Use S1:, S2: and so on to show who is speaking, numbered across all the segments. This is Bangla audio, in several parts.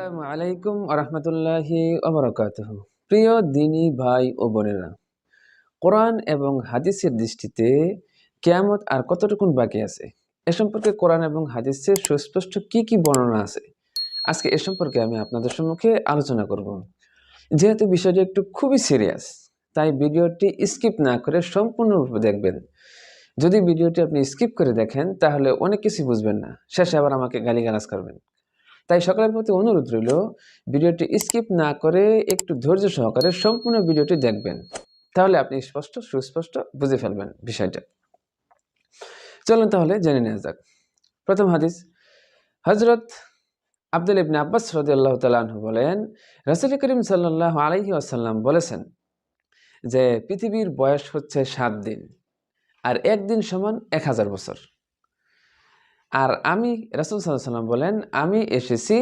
S1: আসসালামু আলাইকুম আরহামতুল্লাহি অবরাকাতুহ প্রিয় দিনী ভাই ও বোনেরা, কোরআন এবং হাদিসের দৃষ্টিতে কেয়ামত আর কতটুকুন বাকি আছে? এ সম্পর্কে কোরআন এবং হাদিসের সুস্পষ্ট কি কি বর্ণনা আছে? আজকে এ সম্পর্কে আমি আপনাদের সম্মুখে আলোচনা করব। যেহেতু বিষয়টি একটু খুবই সিরিয়াস, তাই ভিডিওটি স্কিপ না করে সম্পূর্ণরূপে দেখবেন। যদি ভিডিওটি আপনি স্কিপ করে দেখেন, তাহলে অনেক কিছু বুঝবেন না। শেষে আবার আমাকে গালিগালাজ করবেন। তাই সকলের প্রতি অনুরোধ রইল, ভিডিওটি স্কিপ না করে একটু ধৈর্য সহকারে সম্পূর্ণ ভিডিওটি দেখবেন। তাহলে আপনি স্পষ্ট, সুস্পষ্ট বুঝে ফেলবেন বিষয়টা। চলুন তাহলে জেনে নেওয়া যাক। প্রথম হাদিস হজরত আব্দুল ইবনে আব্বাস রদিয়াল্লাহ তালাহু বলেন, রসুল করিম সাল্লাহ আলহি আসাল্লাম বলেছেন যে, পৃথিবীর বয়স হচ্ছে সাত দিন, আর একদিন সমান এক হাজার বছর। আর আমি রাসুল সাল্লাম বলেন, আমি এসেছি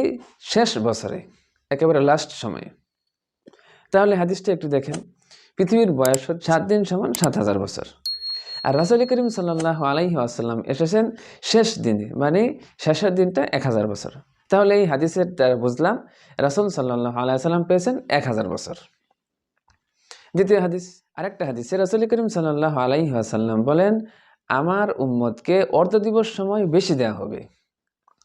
S1: শেষ বছরে, একেবারে লাস্ট সময়ে। তাহলে হাদিসটা একটু দেখেন, পৃথিবীর বয়স সাত দিন সমান সাত হাজার বছর। আর রাসুল করিম সাল্লাহ আলাইহি আসাল্লাম এসেছেন শেষ দিনে মানে শেষের দিনটা এক হাজার বছর। তাহলে এই হাদিসের দ্বারা বুঝলাম, রাসুল সাল্লাহ আলাইসাল্লাম পেয়েছেন এক হাজার বছর। দ্বিতীয় হাদিস, আরেকটা হাদিসে রাসুল করিম সাল্লাহ আলাইহি আসাল্লাম বলেন আমার উম্মতকে অর্ধ দিবস সময় বেশি দেওয়া হবে।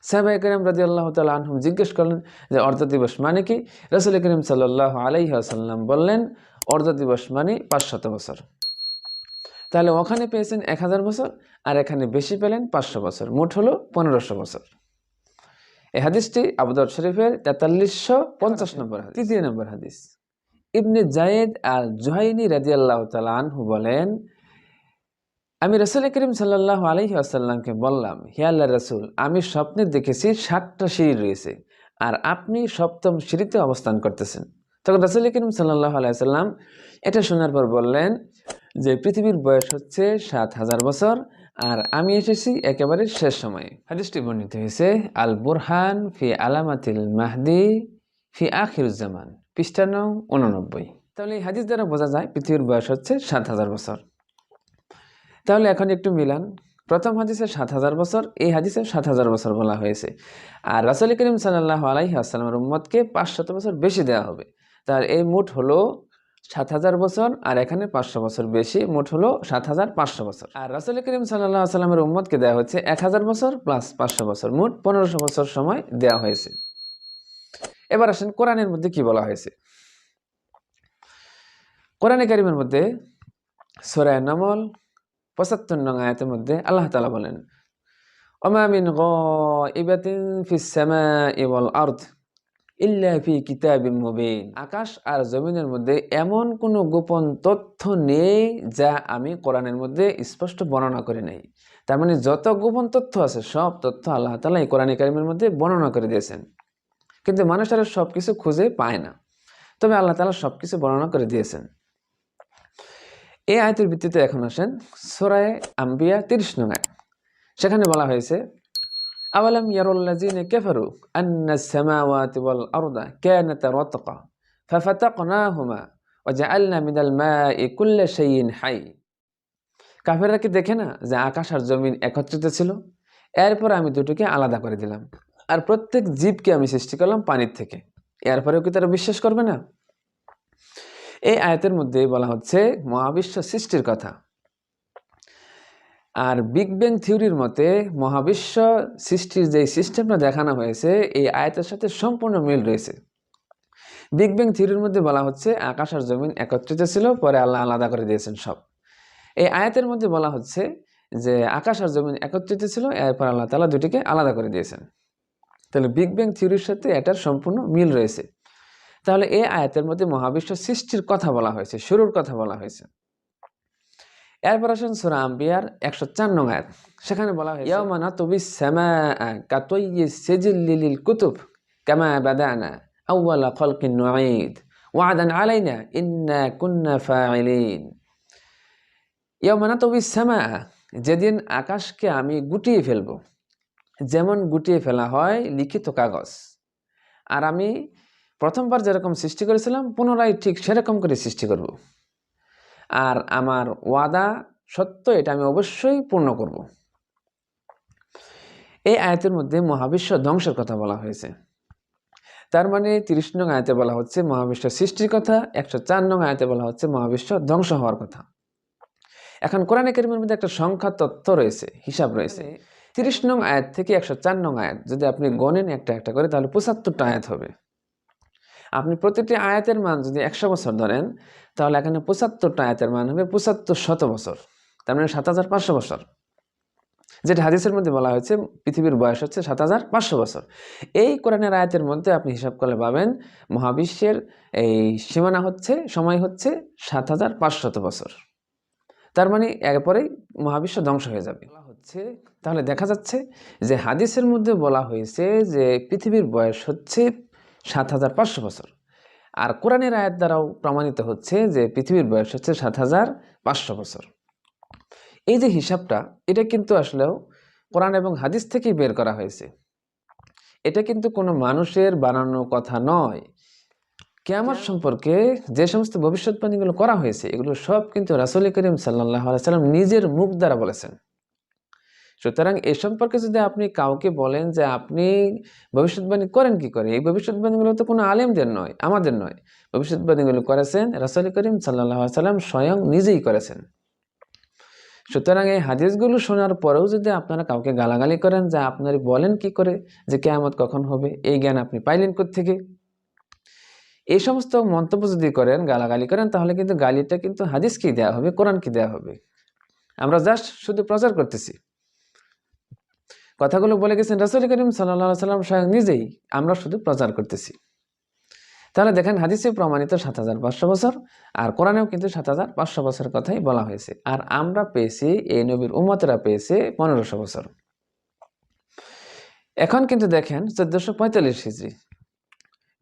S1: সাহেবাই করিম রাজি আল্লাহ আনহুম জিজ্ঞেস করলেন যে অর্ধ দিবস মানে কি? রসুল করিম সাল্লাহ আলাইহি আসাল্লাম বললেন, অর্ধ দিবস মানে পাঁচশত বছর। তাহলে ওখানে পেয়েছেন এক হাজার বছর আর এখানে বেশি পেলেন পাঁচশো বছর। মোট হলো পনেরোশো বছর। এই হাদিসটি আবুদর শরীফের তেতাল্লিশশো পঞ্চাশ নম্বর তৃতীয় নম্বর হাদিস। ইবনে জায়েদ আর জুহাইনি রাজি আল্লাহ আনহু বলেন আমি রসুল করিম সাল্লাহ আলহি আসাল্লামকে বললাম হিয়াল্লা রসুল, আমি স্বপ্নে দেখেছি ষাটটা সিঁড়ি রয়েছে, আর আপনি সপ্তম সিঁড়িতে অবস্থান করতেছেন। তখন রসুল করিম সাল্লাহ আলাইসাল্লাম এটা শোনার পর বললেন যে, পৃথিবীর বয়স হচ্ছে সাত হাজার বছর, আর আমি এসেছি একেবারে শেষ সময়ে। হাদিসটি বর্ণিত হয়েছে আল বুরহান ফি আলামাতিল মাহদি ফি আখিরুজ্জামান পৃষ্ঠা উননব্বই। তাহলে এই হাদিস দ্বারা বোঝা যায় পৃথিবীর বয়স হচ্ছে সাত হাজার বছর। তাহলে এখন একটু মিলান। প্রথম হাদিসে সাত হাজার বছর, এই হাদিসে সাত হাজার বছর বলা হয়েছে। আর রাসুল করিম সাল্লাহ আলাইহি আসসালামের উম্মতকে পাঁচশত বছর বেশি দেওয়া হবে। তার এই মোট হলো সাত হাজার বছর, আর এখানে পাঁচশো বছর বেশি, মোট হলো সাত হাজার পাঁচশো বছর। আর রাসুল করিম সাল্লাহ সাল্লামের উম্মতকে দেওয়া হচ্ছে এক হাজার বছর প্লাস পাঁচশো বছর, মোট পনেরোশো বছর সময় দেওয়া হয়েছে। এবার আসেন কোরআনের মধ্যে কি বলা হয়েছে? কোরআনে কারিমের মধ্যে সোরায় নমল পঁচাত্তর নং আয়াতের মধ্যে আল্লাহ তালা বলেন অমামিন গাইবাতিন ফিস সামাই ওয়াল আরদ ইল্লা ফি কিতাবিম মুবিন। আকাশ আর জমিনের মধ্যে এমন কোনো গোপন তথ্য নেই যা আমি কোরআনের মধ্যে স্পষ্ট বর্ণনা করে নেই। তার মানে যত গোপন তথ্য আছে, সব তথ্য আল্লাহ তালা এই কোরআন কারিমের মধ্যে বর্ণনা করে দিয়েছেন। কিন্তু মানুষেরা সব কিছু খুঁজে পায় না। তবে আল্লাহ তালা সব কিছু বর্ণনা করে দিয়েছেন। এই আয়তের ভিত্তিতে এখন আসেন সোরায় আম্বিয়া তিরিশ নং আয় সেখানে বলা হয়েছে, আওয়ালাম ইয়ারুল্লাজিনে কেফারু আন্না সামাওয়াতি ওয়াল আরদা কানাতা রাতকা ফাফাতাকনাহুমা ওয়াজআলনা মিনাল মাই কুল্লা শাইইন হাই। কাফেররা কি দেখে না যে আকাশ আর জমিন একত্রিত ছিল? এরপর আমি দুটোকে আলাদা করে দিলাম। আর প্রত্যেক জীবকে আমি সৃষ্টি করলাম পানির থেকে। এরপরেও কি তারা বিশ্বাস করবে না? এই আয়তের মধ্যে বলা হচ্ছে মহাবিশ্ব সৃষ্টির কথা। আর বিগ ব্যাং থিওরির মতে মহাবিশ্ব সৃষ্টির যে সিস্টেমটা দেখানো হয়েছে, এই আয়তের সাথে সম্পূর্ণ মিল রয়েছে। বিগ ব্যাং থিওরির মধ্যে বলা হচ্ছে আকাশ আর জমিন একত্রিত ছিল, পরে আল্লাহ আলাদা করে দিয়েছেন সব। এই আয়াতের মধ্যে বলা হচ্ছে যে আকাশ আর জমিন একত্রিত ছিল, এরপর আল্লাহ তালা দুটিকে আলাদা করে দিয়েছেন। তাহলে বিগ ব্যাং থিওরির সাথে এটার সম্পূর্ণ মিল রয়েছে। তাহলে এই আয়াতের মধ্যে মহাবিশ্ব সৃষ্টির কথা বলা হয়েছে, শুরুর কথা বলা হয়েছে। এরপর আসেন সুরা আম্বিয়ার একশো চার নং আয়াত। সেখানে বলা হয় ইয়ামানা তবি সামা কাতয়ি সিজিল কুতুব কামা বাদানা আউয়ালা খলকিন নুঈদ ওয়াদান আলাইনা ইন্না কুন্না ফাইলিন ইয়ামানা তবি সামা যেদিন আকাশকে আমি গুটিয়ে ফেলব, যেমন গুটিয়ে ফেলা হয় লিখিত কাগজ, আর আমি প্রথমবার যেরকম সৃষ্টি করেছিলাম পুনরায় ঠিক সেরকম করে সৃষ্টি করব। আর আমার ওয়াদা সত্য এটা আমি অবশ্যই পূর্ণ করব। এই আয়তের মধ্যে মহাবিশ্ব ধ্বংসের কথা বলা হয়েছে। তার মানে তিরিশ নং আয়তে বলা হচ্ছে মহাবিশ্ব সৃষ্টির কথা একশো চার নং আয়তে বলা হচ্ছে মহাবিশ্ব ধ্বংস হওয়ার কথা। এখন কোরআন একাডেমির মধ্যে একটা সংখ্যা তত্ত্ব রয়েছে হিসাব রয়েছে। তিরিশ নং আয়াত থেকে একশো চার নং আয়াত যদি আপনি গণেন একটা একটা করে তাহলে পঁচাত্তরটা আয়াত হবে। আপনি প্রতিটি আয়াতের মান যদি একশো বছর ধরেন, তাহলে এখানে পঁচাত্তরটা আয়াতের মান হবে পঁচাত্তর শত বছর। তার মানে সাত হাজার পাঁচশো বছর। যেটা হাদিসের মধ্যে বলা হয়েছে, পৃথিবীর বয়স হচ্ছে সাত হাজার পাঁচশো বছর। এই কোরআনের আয়াতের মধ্যে আপনি হিসাব করলে পাবেন, মহাবিশ্বের এই সীমানা হচ্ছে, সময় হচ্ছে সাত হাজার পাঁচশত বছর। তার মানে এরপরেই মহাবিশ্ব ধ্বংস হয়ে যাবে। হচ্ছে, তাহলে দেখা যাচ্ছে যে হাদিসের মধ্যে বলা হয়েছে যে পৃথিবীর বয়স হচ্ছে সাত হাজার পাঁচশো বছর। আর কোরআনের আয়াত দ্বারাও প্রমাণিত হচ্ছে যে পৃথিবীর বয়স হচ্ছে সাত হাজার পাঁচশো বছর। এই যে হিসাবটা, এটা কিন্তু আসলেও কোরআন এবং হাদিস থেকেই বের করা হয়েছে। এটা কিন্তু কোনো মানুষের বানানো কথা নয়। কেয়ামত সম্পর্কে যে সমস্ত ভবিষ্যৎবাণীগুলো করা হয়েছে, এগুলো সব কিন্তু রাসুল করিম সাল্লাহ সাল্লাম নিজের মুখ দ্বারা বলেছেন। সুতরাং এ সম্পর্কে যদি আপনি কাউকে বলেন যে আপনি ভবিষ্যৎবাণী করেন কি করে, এই ভবিষ্যৎবাণীগুলো তো কোনো আলেমদের নয়, আমাদের নয়। ভবিষ্যৎবাণীগুলো করেছেন রাসুল করিম সাল্লাহ সাল্লাম স্বয়ং নিজেই করেছেন। সুতরাং এই হাদিসগুলো শোনার পরেও যদি আপনারা কাউকে গালাগালি করেন যে আপনার বলেন কি করে যে কেয়ামত কখন হবে, এই জ্ঞান আপনি পাইলেন থেকে এই সমস্ত মন্তব্য যদি করেন, গালাগালি করেন, তাহলে কিন্তু গালিটা কিন্তু হাদিস কি দেওয়া হবে কোরআন কি দেওয়া হবে। আমরা জাস্ট শুধু প্রচার করতেছি। কথাগুলো বলে গেছেন রাসুল করিম সাল্লা সাল্লাম স্বয়ং নিজেই আমরা শুধু প্রচার করতেছি। তাহলে দেখেন হাদিসে প্রমাণিত সাত হাজার পাঁচশো বছর আর কোরআনেও কিন্তু সাত হাজার পাঁচশো বছরের কথাই বলা হয়েছে। আর আমরা পেয়েছি এই নবীর উম্মতেরা পেয়েছে পনেরোশো বছর। এখন কিন্তু দেখেন চোদ্দশো পঁয়তাল্লিশ হিজড়ি।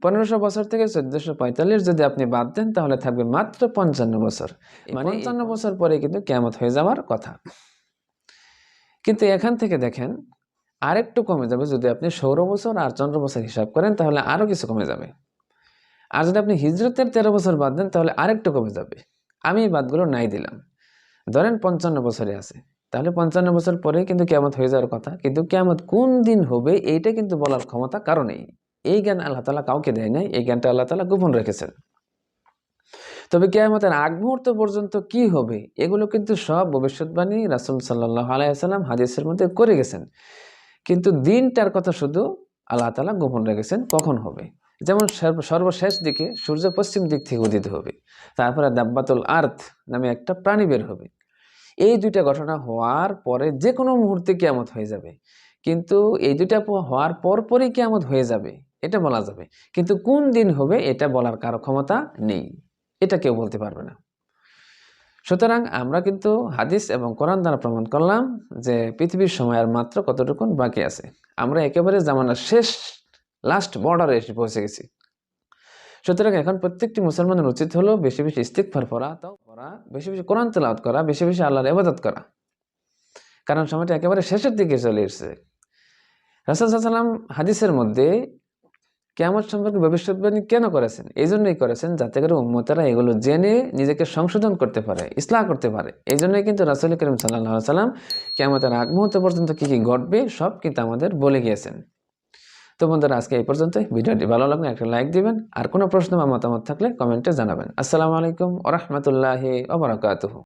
S1: পনেরোশো বছর থেকে চোদ্দশো পঁয়তাল্লিশ যদি আপনি বাদ দেন তাহলে থাকবে মাত্র পঞ্চান্ন বছর। মানে পঞ্চান্ন বছর পরে কিন্তু কেমত হয়ে যাওয়ার কথা। কিন্তু এখান থেকে দেখেন আরেকটু কমে যাবে। যদি আপনি সৌর বছর আর চন্দ্র বছর হিসাব করেন, তাহলে আরও কিছু কমে যাবে। আর যদি আপনি হিজরতের তেরো বছর বাদ দেন, তাহলে আরেকটু কমে যাবে। আমি এই বাদগুলো নাই দিলাম। ধরেন পঞ্চান্ন বছরে আছে। তাহলে পঞ্চান্ন বছর পরে কিন্তু কেমত হয়ে যাওয়ার কথা। কিন্তু কেমত কোন দিন হবে, এইটা কিন্তু বলার ক্ষমতা কারণেই। এই জ্ঞান আল্লাহ তালা কাউকে দেয় নাই। এই জ্ঞানটা আল্লাহ তালা গোপন রেখেছেন। তবে কেয়ামতের আগ মুহূর্ত পর্যন্ত কি হবে, এগুলো কিন্তু সব ভবিষ্যৎবাণী রাসুল সাল্লাহ আলাইসাল্লাম হাদিসের মধ্যে করে গেছেন। কিন্তু দিনটার কথা শুধু আল্লাহ তালা গোপন রেখেছেন, কখন হবে? যেমন সর্বশেষ দিকে সূর্য পশ্চিম দিক থেকে উদিত হবে, তারপরে দাব্বাতুল আর্থ নামে একটা প্রাণী বের হবে। এই দুইটা ঘটনা হওয়ার পরে যে কোনো মুহূর্তে কেয়ামত হয়ে যাবে। কিন্তু এই দুইটা হওয়ার পরপরই কেয়ামত হয়ে যাবে, এটা বলা যাবে। কিন্তু কোন দিন হবে, এটা বলার কারও ক্ষমতা নেই, এটা কেউ বলতে পারবে না। সুতরাং আমরা কিন্তু হাদিস এবং কোরআন দ্বারা প্রমাণ করলাম যে পৃথিবীর সময় আর মাত্র কতটুকুন বাকি আছে। আমরা একেবারে জামানার শেষ লাস্ট বর্ডারে এসে পৌঁছে গেছি। সুতরাং এখন প্রত্যেকটি মুসলমানের উচিত হলো বেশি বেশি ইস্তিকফার পড়া তাও করা, বেশি বেশি কোরআন তেলাওয়াত করা, বেশি বেশি আল্লাহর ইবাদত করা। কারণ সময়টা একেবারে শেষের দিকে চলে এসেছে। রাসুল সাল্লাম হাদিসের মধ্যে কেমন সম্পর্কে ভবিষ্যৎবাণী কেন করেছেন? এই জন্যই করেছেন যাতে করে উম্মতারা এগুলো জেনে নিজেকে সংশোধন করতে পারে ইসলাম করতে পারে। এই জন্যই কিন্তু রাসুল করিম সাল্লাহ সাল্লাম কেমতের আগ মুহূর্ত পর্যন্ত কী কী ঘটবে সব কিন্তু আমাদের বলে গিয়েছেন। তো বন্ধুরা, আজকে এই পর্যন্তই। ভিডিওটি ভালো লাগলে একটা লাইক দিবেন, আর কোনো প্রশ্ন বা মতামত থাকলে কমেন্টে জানাবেন। আসসালামু আলাইকুম ওরহমতুল্লাহি ওবরাকাতুহু